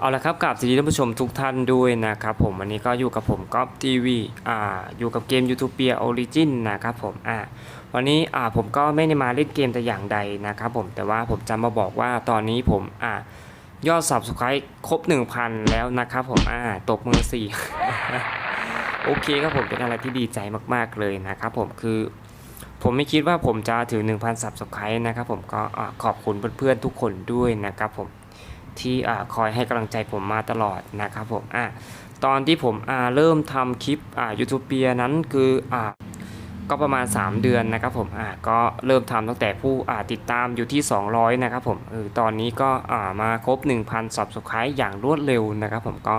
เอาละครับกับสวัสดีท่านผู้ชมทุกท่านด้วยนะครับผมวันนี้ก็อยู่กับผมก๊อฟทีวีอ่าอยู่กับเกม Utopia Origin นะครับผมอ่าวันนี้อ่าผมก็ไม่ได้มาเล่นเกมแต่อย่างใดนะครับผมแต่ว่าผมจะมาบอกว่าตอนนี้ผมอ่ายอด Subscribe ครบ 1,000 แล้วนะครับผมอ่าตบมือสี่โอเคครับผมเป็นอะไรที่ดีใจมากๆเลยนะครับผมคือผมไม่คิดว่าผมจะถึง 1,000 Subscribe นะครับผมก็อขอบคุณเพื่อนๆทุกคนด้วยนะครับผม ที่อคอยให้กำลังใจผมมาตลอดนะครับผมอะตอนที่ผมเริ่มทำคลิปยูทูปเปียนั้นคืออ่าก็ประมาณ 3 เดือนนะครับผมอ่าก็เริ่มทำตั้งแต่ผู้อ่าติดตามอยู่ที่ 200 นะครับผมเออตอนนี้ก็อ่ามาครบ 1,000 subscribe อย่างรวดเร็วนะครับผมก็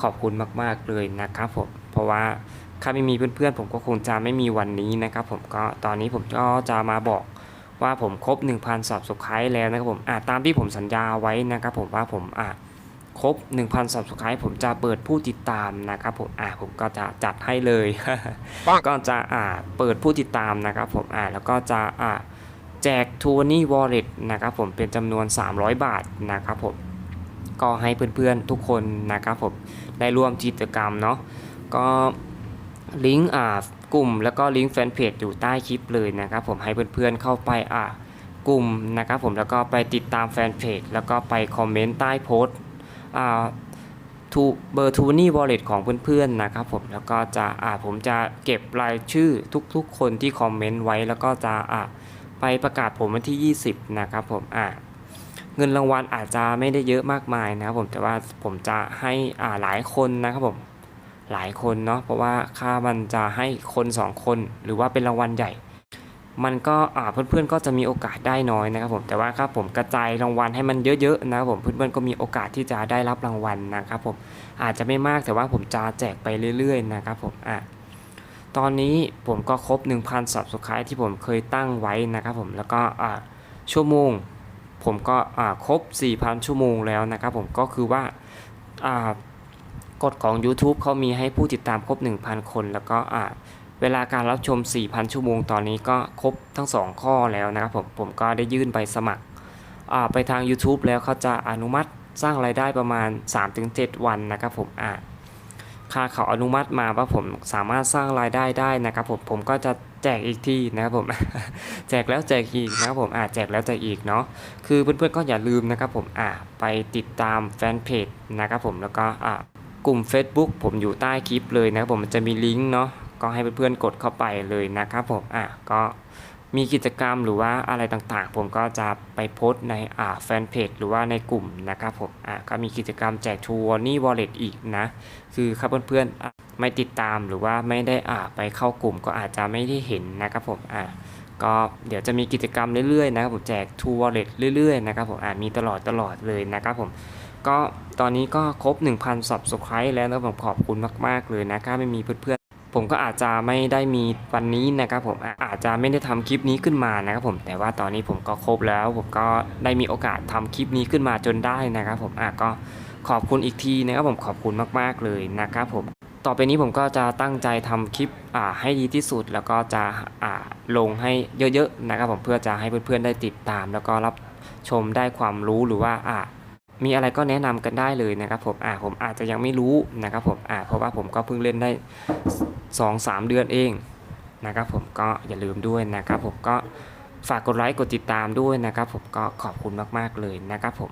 ขอบคุณมากๆเลยนะครับผมเพราะว่าถ้าไม่มีเพื่อนๆ ผมก็คงจะไม่มีวันนี้นะครับผมก็ตอนนี้ผมก็จะมาบอก ว่าผมครบ 1,000 subscribe แล้วนะครับผมอ่าตามที่ผมสัญญาไว้นะครับผมว่าผมอ่าครบ 1,000 subscribe ผมจะเปิดผู้ติดตามนะครับผมอ่าผมก็จะจัดให้เลยก็จะอ่าเปิดผู้ติดตามนะครับผมอ่าแล้วก็จะอ่าแจกทูนี่วอลเล็ตนะครับผมเป็นจำนวน 300 บาทนะครับผมก็ให้เพื่อนๆทุกคนนะครับผมได้ร่วมกิจกรรมเนาะก็ลิงก์อ่า กลุ่มแล้วก็ลิงก์แฟนเพจอยู่ใต้คลิปเลยนะครับผมให้เพื่อนๆเข้าไปอ่ากลุ่มนะครับผมแล้วก็ไปติดตามแฟนเพจแล้วก็ไปคอมเมนต์ใต้โพสต์อ่าทูเบอร์ทูนี่วอลเล็ตของเพื่อนๆนะครับผมแล้วก็จะอ่าผมจะเก็บรายชื่อทุกๆ คนที่คอมเมนต์ไว้แล้วก็จะอ่าไปประกาศผมวันที่ 20 นะครับผมอ่าเงินรางวัลอาจจะไม่ได้เยอะมากมายนะครับผมแต่ว่าผมจะให้อ่าหลายคนนะครับผม หลายคนเนาะเพราะว่าค่ามันจะให้คน 2 คน หรือว่าเป็นรางวัลใหญ่ มันก็อ่าเพื่อนๆก็จะมีโอกาสได้น้อยนะครับผมแต่ว่าครับผมกระจายรางวัลให้มันเยอะๆนะครับผมเพื่อนๆก็มีโอกาสที่จะได้รับรางวัลนะครับผมอาจจะไม่มากแต่ว่าผมจะแจกไปเรื่อย ๆ นะครับผมอะตอนนี้ผมก็ครบ 1,000 subscribe ที่ผมเคยตั้งไว้นะครับผมแล้วก็ชั่วโมง ผมก็ครบ 4,000 ชั่วโมงแล้วนะครับผมก็คือว่า กฎของ YouTube เขามีให้ผู้ติดตามครบ 1,000 คน แล้วก็อ่าเวลาการรับชม 4,000 ชั่วโมงตอนนี้ก็ครบทั้ง 2 ข้อแล้วนะครับผมผมก็ได้ยื่นใบสมัครอ่าไปทาง YouTube แล้วเขาจะอนุมัติสร้างรายได้ประมาณ 3-7 วันนะครับผมอ่าค่าเขาอนุมัติมาว่าผมสามารถสร้างรายได้ได้นะครับผมผมก็จะแจกอีกที่นะครับผมแจกแล้วแจกอีกนะครับผมอ่าแจกแล้วแจกอีกเนาะคือเพื่อนๆก็อย่าลืมนะครับผมอ่าไปติดตามแฟนเพจนะครับผมแล้วก็อ่า กลุ่ม Facebook ผมอยู่ใต้คลิปเลยนะครับผมมันจะมีลิงก์เนาะก็ให้เพื่อนๆกดเข้าไปเลยนะครับผมอะก็มีกิจกรรมหรือว่าอะไรต่างๆ ผมก็จะไปโพสต์ในอ่าแฟนเพจหรือว่าในกลุ่มนะครับผมอะก็มีกิจกรรมแจกทูวอนี่วอลเล็ตอีกนะ คือครับเพื่อนๆไม่ติดตามหรือว่าไม่ได้อ่าไปเข้ากลุ่มก็อาจจะไม่ได้เห็นนะครับผมอะก็เดี๋ยวจะมีกิจกรรมเรื่อยๆนะครับผมแจกทูวอลเล็ตเรื่อยๆนะครับผมอะมีตลอดตลอดเลยนะครับผม ก็ตอนนี้ก็ครบ 1,000 subscribe แล้วนะผมขอบคุณมาก ๆ เลยนะถ้าไม่มีเพื่อนๆ ผมก็อาจจะไม่ได้มีวันนี้นะครับผมอาจจะไม่ได้ทำคลิปนี้ขึ้นมานะครับผมแต่ว่าตอนนี้ผมก็ครบแล้ว ผมก็ได้มีโอกาสทำคลิปนี้ขึ้นมาจนได้นะครับผมอะก็ขอบคุณอีกทีนะครับผมขอบคุณมากๆเลยนะครับผมต่อไปนี้ผมก็จะตั้งใจทำคลิปอ่าให้ดีที่สุด แล้วก็จะอ่าลงให้เยอะๆนะครับผมเพื่อจะให้เพื่อนๆได้ติดตาม แล้วก็รับชมได้ความรู้หรือว่าอ่า มีอะไรก็แนะนำกันได้เลยนะครับผมอ่าผมอาจจะยังไม่รู้นะครับผมอ่าเพราะว่าผมก็เพิ่งเล่นได้ 2-3 เดือนเองนะครับผมก็อย่าลืมด้วยนะครับผมก็ฝากกดไลค์กดติดตามด้วยนะครับผมก็ขอบคุณมาก ๆ เลยนะครับผม